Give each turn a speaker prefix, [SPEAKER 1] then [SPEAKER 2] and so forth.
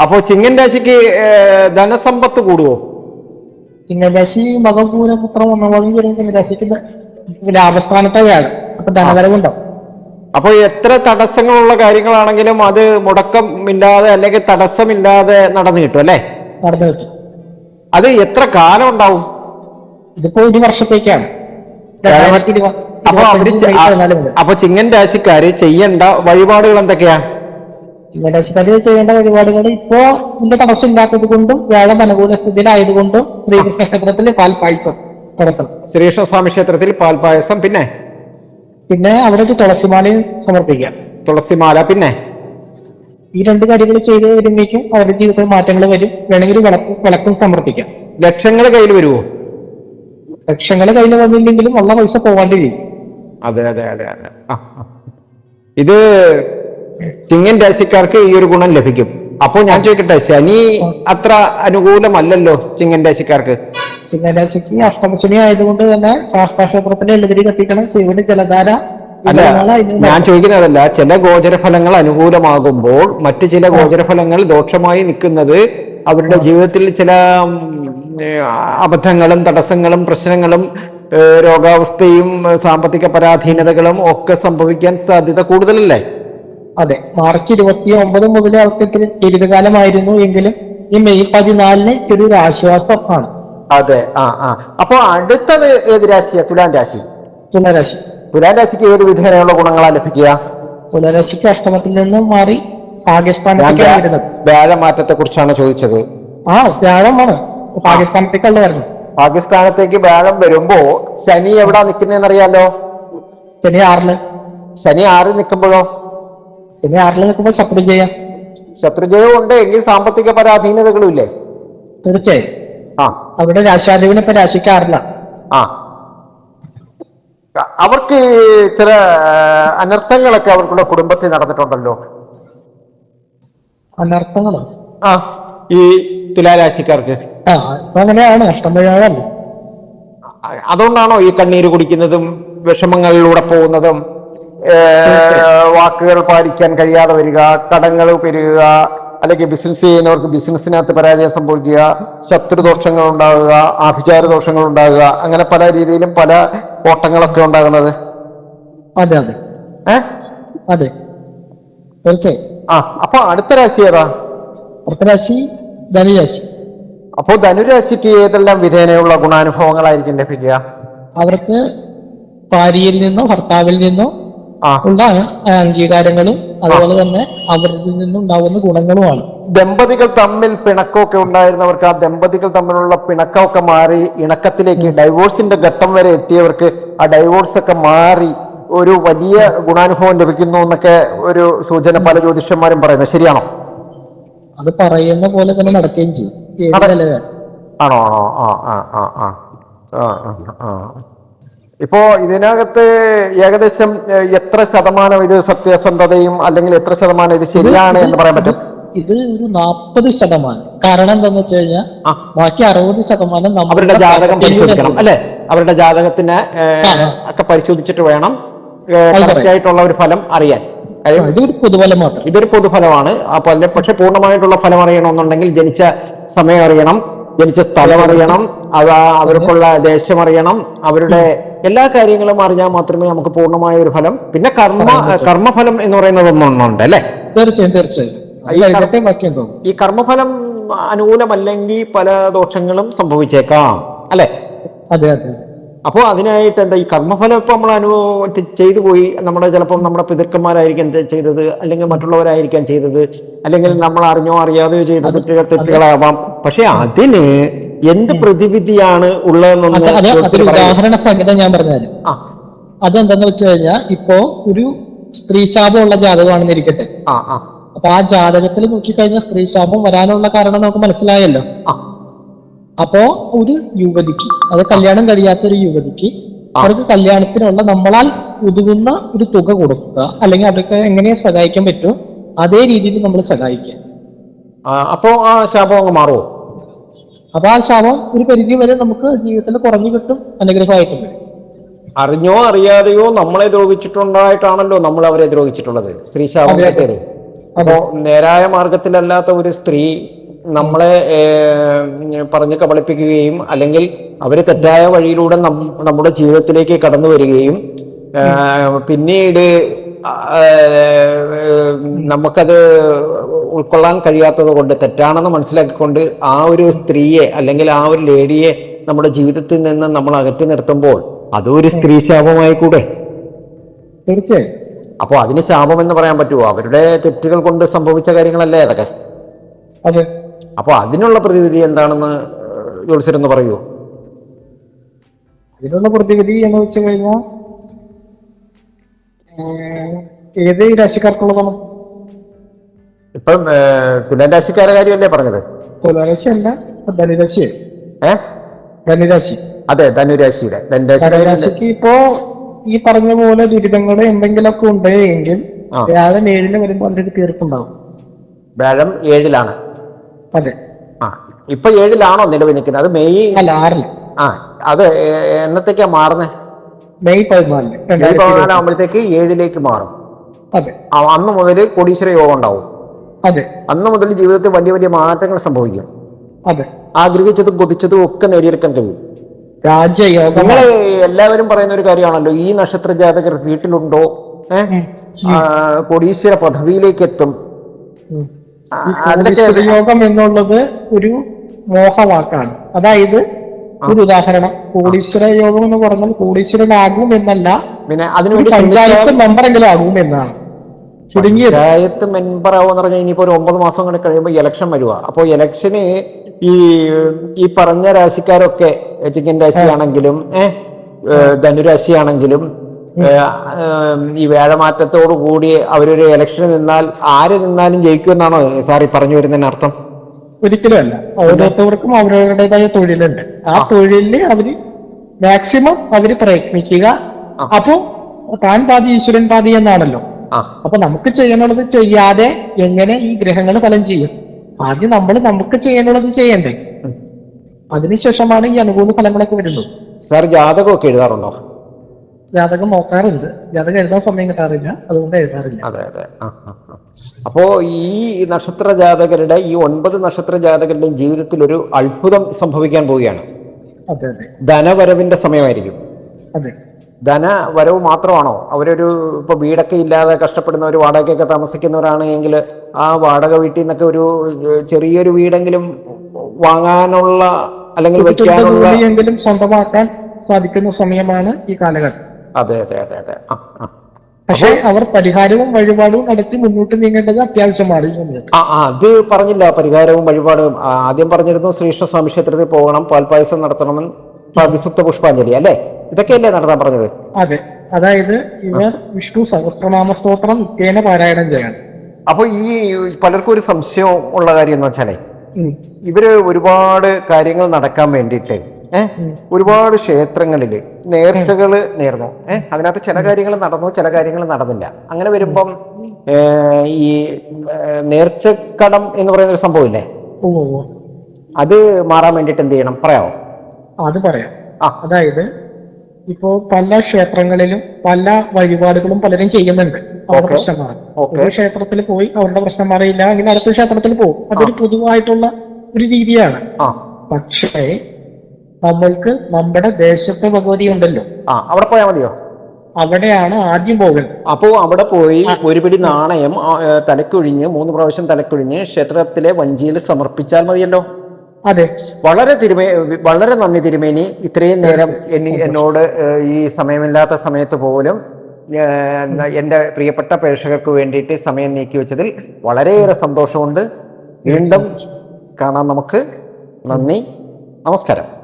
[SPEAKER 1] അപ്പോ ചിങ്ങൻ രാശിക്ക് ധനസമ്പത്ത് കൂടുവോ?
[SPEAKER 2] ചിങ്ങരാശി മകപൂരപുത്രം ഒന്നാമതും വരും ചിങ്ങരാശിക്ക് ദ- ലാഭസ്ഥാനത്തെ വ്യാഴം. അപ്പൊ
[SPEAKER 1] അപ്പോൾ എത്ര തടസ്സങ്ങളുള്ള കാര്യങ്ങളാണെങ്കിലും അത് മുടക്കം ഇല്ലാതെ അല്ലെങ്കിൽ തടസ്സമില്ലാതെ നടന്നു കിട്ടും അല്ലേ?
[SPEAKER 2] നടന്നു കിട്ടും.
[SPEAKER 1] അത് എത്ര കാലം ഉണ്ടാവും?
[SPEAKER 2] ഇതിപ്പോ ഒരു വർഷത്തേക്കാണ്.
[SPEAKER 1] അപ്പൊ
[SPEAKER 2] അവർ
[SPEAKER 1] അപ്പൊ ചിങ്ങൻ രാശിക്കാര് ചെയ്യേണ്ട വഴിപാടുകൾ എന്തൊക്കെയാ?
[SPEAKER 2] ചിങ്ങരാശിക്കാര് ചെയ്യേണ്ട വഴിപാടുകൾ ഇപ്പോ ഇതിന്റെ തടസ്സം ഇല്ലാത്തത് കൊണ്ടും വ്യാഴം അനുകൂല സ്ഥിതിയിലായതുകൊണ്ടും ശ്രീകൃഷ്ണ ക്ഷേത്രത്തിൽ പാൽപ്പായസം നടത്തണം.
[SPEAKER 1] ശ്രീകൃഷ്ണസ്വാമി ക്ഷേത്രത്തിൽ പാൽപായസം പിന്നെ?
[SPEAKER 2] പിന്നെ അവിടെ ഒരു തുളസിമാലയും സമർപ്പിക്കാം.
[SPEAKER 1] തുളസിമാല പിന്നെ?
[SPEAKER 2] ഈ രണ്ട് കാര്യങ്ങൾ ചെയ്ത് വരുമ്പോഴേക്കും അവരുടെ ജീവിതത്തിൽ മാറ്റങ്ങൾ വരും. വേണമെങ്കിൽ വിളക്കും വിളക്കും സമർപ്പിക്കാം.
[SPEAKER 1] ലക്ഷങ്ങൾ കയ്യിൽ വരുമോ
[SPEAKER 2] ലക്ഷങ്ങൾ കയ്യിൽ വന്നില്ലെങ്കിലും ഉള്ള പൈസ പോകാണ്ടിരിക്കും
[SPEAKER 1] അതെ അതെ അതെ അതെ. ഇത് ചിങ്ങൻ രാശിക്കാർക്ക് ഈ ഒരു ഗുണം ലഭിക്കും. അപ്പോ ഞാൻ ചോദിക്കട്ടെ ശനി അത്ര അനുകൂലമല്ലല്ലോ ചിങ്ങൻ രാശിക്കാർക്ക്?
[SPEAKER 2] ചിങ്ങൻ രാശിക്ക് അഷ്ടമശനി ആയതുകൊണ്ട് തന്നെ ശാസ്താക്ഷേത്രത്തിലെ എല്ലുതിരി കത്തിക്കണം ശിവന് ജലധാര
[SPEAKER 1] അല്ല ഞാൻ ചോദിക്കുന്നതല്ല ചില ഗോചരഫലങ്ങൾ അനുകൂലമാകുമ്പോൾ മറ്റു ചില ഗോചരഫലങ്ങൾ ദോഷമായി നിൽക്കുന്നത് അവരുടെ ജീവിതത്തിൽ ചില അബദ്ധങ്ങളും തടസ്സങ്ങളും പ്രശ്നങ്ങളും രോഗാവസ്ഥയും സാമ്പത്തിക പരാധീനതകളും ഒക്കെ സംഭവിക്കാൻ സാധ്യത കൂടുതലല്ലേ?
[SPEAKER 2] അതെ. മാർച്ച് ഇരുപത്തി ഒമ്പത് മുതൽ അവർക്ക് ദുരിതകാലമായിരുന്നു എങ്കിലും ഈ മെയ് പതിനാലിന് ചെറിയൊരു ആശ്വാസമാണ്
[SPEAKER 1] അതെ. ആ ആ. അപ്പൊ അടുത്തത് ഏത് രാശിയാ? തുലാം രാശി.
[SPEAKER 2] തുലാരാശി
[SPEAKER 1] തുലാം രാശിക്ക് ഏത് വിധേനയുള്ള ഗുണങ്ങളാ ലഭിക്കുക?
[SPEAKER 2] തുലാരാശിക്ക് അഷ്ടമത്തിൽ നിന്നും മാറി വരുന്നത്.
[SPEAKER 1] വ്യാഴമാറ്റത്തെ കുറിച്ചാണ് ചോദിച്ചത്.
[SPEAKER 2] ആ വ്യാഴമാണ് പാകിസ്ഥാനത്തേക്കല്ല വരുന്നത്
[SPEAKER 1] പാകിസ്ഥാനത്തേക്ക് വ്യാഴം വരുമ്പോ ശനി എവിടാ നിൽക്കുന്നതെന്നറിയാലോ
[SPEAKER 2] ശനി ആറിൽ.
[SPEAKER 1] ശനി ആറിൽ നിൽക്കുമ്പോഴോ?
[SPEAKER 2] ശനി ആറിൽ നിൽക്കുമ്പോൾ ശത്രു ചെയ്യാം.
[SPEAKER 1] ശത്രുജയവും ഉണ്ട് എങ്കിൽ സാമ്പത്തിക പരാധീനതകളും ഇല്ലേ
[SPEAKER 2] തീർച്ചയായും.
[SPEAKER 1] ആ.
[SPEAKER 2] അവിടെ രാശാധിപന് ഇപ്പൊ രാശിക്ക് ആറില്ല.
[SPEAKER 1] ആ. അവർക്ക് ചില അനർത്ഥങ്ങളൊക്കെ അവർക്കുള്ള കുടുംബത്തിൽ നടന്നിട്ടുണ്ടല്ലോ?
[SPEAKER 2] അനർത്ഥങ്ങളോ?
[SPEAKER 1] ആ ഈ തുലാരാശിക്കാർക്ക്.
[SPEAKER 2] ആ ഇപ്പൊ അങ്ങനെയാണ് അഷ്ടമഴയല്ല
[SPEAKER 1] അതുകൊണ്ടാണോ ഈ കണ്ണീര് കുടിക്കുന്നതും വിഷമങ്ങളിലൂടെ പോകുന്നതും വാക്കുകൾ പാലിക്കാൻ കഴിയാതെ വരിക കടങ്ങൾ പെരുകുക അല്ലെങ്കിൽ ബിസിനസ് ചെയ്യുന്നവർക്ക് ബിസിനസ്സിനകത്ത് പരാജയം സംഭവിക്കുക ശത്രുദോഷങ്ങൾ ഉണ്ടാകുക ആഭിചാര ദോഷങ്ങൾ ഉണ്ടാകുക അങ്ങനെ പല രീതിയിലും പല ഓട്ടങ്ങളൊക്കെ ഉണ്ടാകുന്നത്.
[SPEAKER 2] അതെ അതെ. അതെ. തീർച്ചയായും.
[SPEAKER 1] ആ അപ്പൊ അടുത്ത രാശി ഏതാ?
[SPEAKER 2] അടുത്ത രാശി ധനുരാശി.
[SPEAKER 1] അപ്പോൾ ധനുരാശിക്ക് ഏതെല്ലാം വിധേനയുള്ള ഗുണാനുഭവങ്ങളായിരിക്കും ലഭിക്കുക?
[SPEAKER 2] അവർക്ക് ഭാര്യയിൽ നിന്നോ ഭർത്താവിൽ നിന്നോ ഉള്ള അംഗീകാരങ്ങളും അതുപോലെ തന്നെ അവരിൽ നിന്നുണ്ടാകുന്ന ഗുണങ്ങളുമാണ്.
[SPEAKER 1] ദമ്പതികൾ തമ്മിൽ പിണക്കമൊക്കെ ഉണ്ടായിരുന്നവർക്ക് ആ ദമ്പതികൾ തമ്മിലുള്ള പിണക്കമൊക്കെ മാറി ഇണക്കത്തിലേക്ക് ഡൈവോഴ്സിന്റെ ഘട്ടം വരെ എത്തിയവർക്ക് ആ ഡൈവോഴ്സ് ഒക്കെ മാറി ഒരു വലിയ ഗുണാനുഭവം ലഭിക്കുന്നു എന്നൊക്കെ ഒരു സൂചന പല ജ്യോതിഷന്മാരും പറയുന്നത് ശരിയാണോ?
[SPEAKER 2] അത് പറയുന്ന പോലെ തന്നെ നടക്കുകയും ചെയ്യും.
[SPEAKER 1] ആണോ? ആണോ? ആ ആ ആ ആ ആ ആ. ഇപ്പോ ഇതിനകത്ത് ഏകദേശം എത്ര ശതമാനം ഇത് സത്യസന്ധതയും അല്ലെങ്കിൽ എത്ര ശതമാനം ഇത് ശരിയാണ് എന്ന് പറയാൻ പറ്റും?
[SPEAKER 2] ഇത് ഒരു നാൽപ്പത് ശതമാനം. കാരണം എന്താന്ന് വെച്ച് കഴിഞ്ഞാൽ ബാക്കി അറുപത് ശതമാനം
[SPEAKER 1] അവരുടെ ജാതകം പരിശോധിക്കണം അല്ലെ? അവരുടെ ജാതകത്തിനെ. ഒക്കെ പരിശോധിച്ചിട്ട് വേണം ആയിട്ടുള്ള ഒരു ഫലം അറിയാൻ.
[SPEAKER 2] ഇതൊരു പൊതുഫലം മാത്രം.
[SPEAKER 1] ഇതൊരു പൊതുഫലമാണ്. അപ്പൊ അതിന്റെ പക്ഷെ പൂർണമായിട്ടുള്ള ഫലം അറിയണമെന്നുണ്ടെങ്കിൽ ജനിച്ച സമയം അറിയണം ജനിച്ച സ്ഥലം അറിയണം അവ അവർക്കുള്ള ദേശം അറിയണം അവരുടെ എല്ലാ കാര്യങ്ങളും അറിഞ്ഞാൽ മാത്രമേ നമുക്ക് പൂർണമായ ഒരു ഫലം പിന്നെ കർമ്മ കർമ്മഫലം എന്ന് പറയുന്നത് ഒന്നുണ്ട് അല്ലെ?
[SPEAKER 2] തീർച്ചയായും തീർച്ചയായും.
[SPEAKER 1] ഈ കർമ്മഫലം അനുകൂലമല്ലെങ്കിൽ പല ദോഷങ്ങളും സംഭവിച്ചേക്കാം അല്ലെ?
[SPEAKER 2] അതെ അതെ
[SPEAKER 1] അപ്പോൾ അതിനായിട്ട് എന്താ ഈ കർമ്മഫലം ഇപ്പൊ നമ്മൾ അനു ചെയ്തു പോയി നമ്മുടെ ചിലപ്പം നമ്മുടെ പിതൃക്കന്മാരായിരിക്കും ചെയ്തത് അല്ലെങ്കിൽ മറ്റുള്ളവരായിരിക്കാം ചെയ്തത് അല്ലെങ്കിൽ നമ്മൾ അറിഞ്ഞോ അറിയാതെയോ ചെയ്ത തെറ്റുകളാവാം. പക്ഷെ അതിന് എന്ത് പ്രതിവിധിയാണ് ഉള്ളതെന്നൊന്ന്
[SPEAKER 2] ഉദാഹരണ സംഗീതം ഞാൻ പറഞ്ഞുതരാം അതെന്താന്ന് വെച്ച് കഴിഞ്ഞാൽ ഇപ്പോ ഒരു സ്ത്രീ ശാപമുള്ള ജാതകമാണെന്ന് ഇരിക്കട്ടെ. അപ്പൊ ആ ജാതകത്തിൽ നോക്കിക്കഴിഞ്ഞാൽ സ്ത്രീ ശാപം വരാനുള്ള കാരണം നമുക്ക് മനസ്സിലായല്ലോ. അപ്പോ ഒരു യുവതിക്ക് അത് കല്യാണം കഴിയാത്ത ഒരു യുവതിക്ക് അവർക്ക് കല്യാണത്തിനുള്ള നമ്മളാൽ ഒതുങ്ങുന്ന ഒരു തുക കൊടുക്കുക അല്ലെങ്കിൽ അവർക്ക് എങ്ങനെ സഹായിക്കാൻ പറ്റും അതേ രീതിയിൽ നമ്മൾ സഹായിക്കുക.
[SPEAKER 1] അപ്പോ ആ ശാപം അങ്ങ് മാറുമോ
[SPEAKER 2] അപ്പൊ ആ ശാപം ഒരു പരിധി വരെ നമുക്ക് ജീവിതത്തിൽ കുറഞ്ഞു കിട്ടും അനുഗ്രഹമായിട്ടുണ്ട്.
[SPEAKER 1] അറിഞ്ഞോ അറിയാതെയോ നമ്മളെ ദ്രോഹിച്ചിട്ടുണ്ടായിട്ടാണല്ലോ നമ്മൾ അവരെ ദ്രോഹിച്ചിട്ടുള്ളത്. സ്ത്രീ ശാപം
[SPEAKER 2] അതെ.
[SPEAKER 1] കേട്ടത് അപ്പോ നേരായ മാർഗത്തിലല്ലാത്ത ഒരു സ്ത്രീ നമ്മളെ പറഞ്ഞ് കബളിപ്പിക്കുകയും അല്ലെങ്കിൽ അവർ തെറ്റായ വഴിയിലൂടെ നമ്മുടെ ജീവിതത്തിലേക്ക് കടന്നു വരികയും പിന്നീട് നമുക്കത് ഉൾക്കൊള്ളാൻ കഴിയാത്തത് കൊണ്ട് തെറ്റാണെന്ന് മനസ്സിലാക്കിക്കൊണ്ട് ആ ഒരു സ്ത്രീയെ അല്ലെങ്കിൽ ആ ഒരു ലേഡിയെ നമ്മുടെ ജീവിതത്തിൽ നിന്ന് നമ്മൾ അകറ്റി നിർത്തുമ്പോൾ അതും ഒരു സ്ത്രീ ശാപമായി കൂടെ.
[SPEAKER 2] തീർച്ചയായും.
[SPEAKER 1] അപ്പോൾ അതിന് ശാപം എന്ന് പറയാൻ പറ്റുമോ? അവരുടെ തെറ്റുകൾ കൊണ്ട് സംഭവിച്ച കാര്യങ്ങളല്ലേ അതൊക്കെ?
[SPEAKER 2] അതെ.
[SPEAKER 1] അപ്പോൾ അതിനുള്ള പ്രതിവിധി എന്താണെന്ന് ജോലിച്ചിരുന്ന് പറയുമോ
[SPEAKER 2] അതിനുള്ള പ്രതിവിധി എന്ന് വെച്ച് കഴിഞ്ഞാൽ ഏത് രാശിക്കാർക്കുള്ളതാണ്?
[SPEAKER 1] ഇപ്പം തുലാൻ രാശിക്കാരെ കാര്യമല്ലേ പറഞ്ഞത്?
[SPEAKER 2] തുലാരാശി അല്ല ധനുരാശി
[SPEAKER 1] ഏ?
[SPEAKER 2] ധനുരാശി.
[SPEAKER 1] അതെ ധനുരാശിയുടെ. ധനുരാശി
[SPEAKER 2] ധനുരാശിക്ക് ഇപ്പോ ഈ പറഞ്ഞ പോലെ ദുരിതങ്ങൾ എന്തെങ്കിലുമൊക്കെ
[SPEAKER 1] ഉണ്ടെങ്കിൽ.
[SPEAKER 2] വ്യാഴം ഏഴിൽ വരുമ്പോൾ അതിന്റെ തീർപ്പുണ്ടാവും.
[SPEAKER 1] വ്യാഴം ഏഴിലാണ്.
[SPEAKER 2] അതെ.
[SPEAKER 1] ആ ഇപ്പൊ ഏഴിലാണോ നിലവിൽ നിൽക്കുന്നത്? അത് മെയ്
[SPEAKER 2] അല്ല ആറിൽ.
[SPEAKER 1] ആ അത് എന്നത്തേക്കാ മാറുന്നത്
[SPEAKER 2] മെയ് പതിനാലിന്
[SPEAKER 1] മെയ് പതിനാലാകുമ്പോഴത്തേക്ക് ഏഴിലേക്ക് മാറും.
[SPEAKER 2] അതെ.
[SPEAKER 1] അന്ന് മുതൽ കോടീശ്വര യോഗം ഉണ്ടാവും.
[SPEAKER 2] അതെ.
[SPEAKER 1] അന്ന് മുതൽ ജീവിതത്തിൽ വലിയ വലിയ മാറ്റങ്ങൾ സംഭവിക്കും.
[SPEAKER 2] അതെ.
[SPEAKER 1] ആഗ്രഹിച്ചതും കൊതിച്ചതും ഒക്കെ നേടിയെടുക്കാൻ കഴിയും.
[SPEAKER 2] രാജയോഗം.
[SPEAKER 1] നിങ്ങളെ എല്ലാവരും പറയുന്ന ഒരു കാര്യമാണല്ലോ ഈ നക്ഷത്ര ജാതകർ വീട്ടിലുണ്ടോ? ഏഹ് കോടീശ്വര പദവിയിലേക്ക് എത്തും.
[SPEAKER 2] യോഗം എന്നുള്ളത് ഒരു മോഹവാക്കാണ്. അതായത് ഒരു ഉദാഹരണം കോടീശ്വര യോഗം എന്ന് പറഞ്ഞാൽ കോടീശ്വരനാകും എന്നല്ല
[SPEAKER 1] പിന്നെ അതിനു
[SPEAKER 2] പഞ്ചായത്ത് മെമ്പറെങ്കിലും ആകും എന്നാണ്.
[SPEAKER 1] പഞ്ചായത്ത് മെമ്പർ ആവുമെന്ന് പറഞ്ഞാൽ ഇനിയിപ്പോ ഒരു ഒമ്പത് മാസം കൂടെ കഴിയുമ്പോൾ ഇലക്ഷൻ വരുക അപ്പോൾ ഇലക്ഷന് ഈ ഈ പറഞ്ഞ രാശിക്കാരൊക്കെ ചിക്കൻ രാശിയാണെങ്കിലും ഏഹ് ധനുരാശിയാണെങ്കിലും ഈ വേഴമാറ്റത്തോടു കൂടി അവരൊരു ഇലക്ഷന് നിന്നാൽ ആര് നിന്നാലും ജയിക്കുമെന്നാണോ സാർ ഈ പറഞ്ഞു വരുന്നതിന് അർത്ഥം?
[SPEAKER 2] ഒരിക്കലും അല്ല ഓരോരുത്തർക്കും അവരവരുടേതായ തൊഴിലുണ്ട്. ആ തൊഴിലിൽ അവർ മാക്സിമം അവർ പ്രയത്നിക്കുക. അപ്പോ താൻ പാതി ഈശ്വരൻ പാതി എന്നാണല്ലോ.
[SPEAKER 1] ആ.
[SPEAKER 2] അപ്പൊ നമുക്ക് ചെയ്യാനുള്ളത് ചെയ്യാതെ എങ്ങനെ ഈ ഗ്രഹങ്ങൾ ഫലം ചെയ്യും? ആദ്യം നമ്മൾ നമുക്ക് ചെയ്യാനുള്ളത് ചെയ്യണ്ടേ? അതിനുശേഷമാണ് ഈ അനുകൂല ഫലങ്ങളൊക്കെ വരുന്നത്.
[SPEAKER 1] സാർ ജാതകമൊക്കെ എഴുതാറുണ്ടോ?
[SPEAKER 2] ജാതകം നോക്കാറുണ്ട്. ജാതകം എഴുതാൻ സമയം കിട്ടാറില്ല. അതുകൊണ്ട് എഴുതാറില്ല.
[SPEAKER 1] അതെ അതെ. അപ്പോ ഈ നക്ഷത്ര ജാതകരുടെ ഈ ഒൻപത് നക്ഷത്ര ജാതകരുടെയും ജീവിതത്തിൽ ഒരു അത്ഭുതം സംഭവിക്കാൻ പോവുകയാണ്.
[SPEAKER 2] അതെ അതെ.
[SPEAKER 1] ധനവരവിന്റെ സമയമായിരിക്കും.
[SPEAKER 2] അതെ.
[SPEAKER 1] ധനവരവ് മാത്രമാണോ? അവരൊരു ഇപ്പൊ വീടൊക്കെ ഇല്ലാതെ കഷ്ടപ്പെടുന്നവർ വാടകയ്ക്കൊക്കെ താമസിക്കുന്നവരാണെങ്കിൽ ആ വാടക വീട്ടിൽ നിന്നൊക്കെ ഒരു ചെറിയൊരു വീടെങ്കിലും വാങ്ങാനുള്ള അല്ലെങ്കിൽ
[SPEAKER 2] വയ്ക്കാനുള്ള സ്വന്തമാക്കാൻ സാധിക്കുന്ന സമയമാണ് ഈ കാലഘട്ടം.
[SPEAKER 1] അതെ അതെ അതെ അതെ.
[SPEAKER 2] പക്ഷേ അവർ പരിഹാരവും വഴിപാടും നടത്തി മുന്നോട്ട് നീങ്ങേണ്ടത് അത്യാവശ്യമാണ് ഈ സമയത്ത്.
[SPEAKER 1] ആ ആ, അത് പറഞ്ഞില്ല. പരിഹാരവും വഴിപാടും. ആദ്യം പറഞ്ഞിരുന്നു ശ്രീകൃഷ്ണ സ്വാമി ക്ഷേത്രത്തിൽ പോകണം പാൽപായസം നടത്തണമെന്ന് വിശുദ്ധ പുഷ്പാഞ്ജലി അല്ലേ? ഇതൊക്കെയല്ലേ നടത്താൻ പറഞ്ഞത്?
[SPEAKER 2] അതെ. അതായത് ഇവർ വിഷ്ണു സഹസ്രനാമ സ്തോത്രം നിത്യേന പാരായണം ചെയ്യണം.
[SPEAKER 1] അപ്പൊ ഈ പലർക്കും ഒരു സംശയം ഉള്ള കാര്യം എന്ന് വെച്ചാലേ ഇവർ ഒരുപാട് കാര്യങ്ങൾ നടക്കാൻ വേണ്ടിയിട്ട് ഏഹ് ഒരുപാട് ക്ഷേത്രങ്ങളിൽ നേർച്ചകൾ നേർന്നു. ഏഹ് അതിനകത്ത് ചില കാര്യങ്ങൾ നടന്നു ചില കാര്യങ്ങൾ നടന്നില്ല. അങ്ങനെ വരുമ്പം ഈ നേർച്ചക്കടം എന്ന് പറയുന്ന ഒരു സംഭവം ഇല്ലേ?
[SPEAKER 2] ഓ ഓ, ഓ.
[SPEAKER 1] അത് മാറാൻ വേണ്ടിട്ട് എന്ത് ചെയ്യണം? പറയാമോ
[SPEAKER 2] അത് പറയാം. അതായത് ഇപ്പോ പല ക്ഷേത്രങ്ങളിലും പല വഴിപാടുകളും പലരും ചെയ്യുന്നുണ്ട്. അവരുടെ. പ്രശ്നം മാറി ഒരു ക്ഷേത്രത്തിൽ പോയി അവരുടെ പ്രശ്നം മാറിയില്ല അങ്ങനെ അടുത്ത ക്ഷേത്രത്തിൽ പോകും അതൊരു പൊതുവായിട്ടുള്ള ഒരു രീതിയാണ്. പക്ഷേ നമ്മൾക്ക് നമ്മുടെ ദേശത്തെ ഭഗവതി ഉണ്ടല്ലോ.
[SPEAKER 1] അവിടെ പോയാൽ മതിയോ?
[SPEAKER 2] അവിടെയാണ് ആദ്യം പോകുന്നത്
[SPEAKER 1] അപ്പോ അവിടെ പോയി ഒരു പിടി നാണയം തലക്കൊഴിഞ്ഞ് മൂന്ന് പ്രാവശ്യം തലക്കൊഴിഞ്ഞ് ക്ഷേത്രത്തിലെ വഞ്ചിയിൽ സമർപ്പിച്ചാൽ മതിയല്ലോ?
[SPEAKER 2] അതെ.
[SPEAKER 1] വളരെ തിരുമേ വളരെ നന്ദി തിരുമേനി. ഇത്രയും നേരം എനി എന്നോട് ഈ സമയമില്ലാത്ത സമയത്ത് പോലും എന്റെ എന്റെ പ്രിയപ്പെട്ട പ്രേക്ഷകർക്ക് വേണ്ടിയിട്ട് സമയം നീക്കി വെച്ചതിൽ വളരെയേറെ സന്തോഷമുണ്ട്. വീണ്ടും കാണാം നമുക്ക്. നന്ദി. നമസ്കാരം.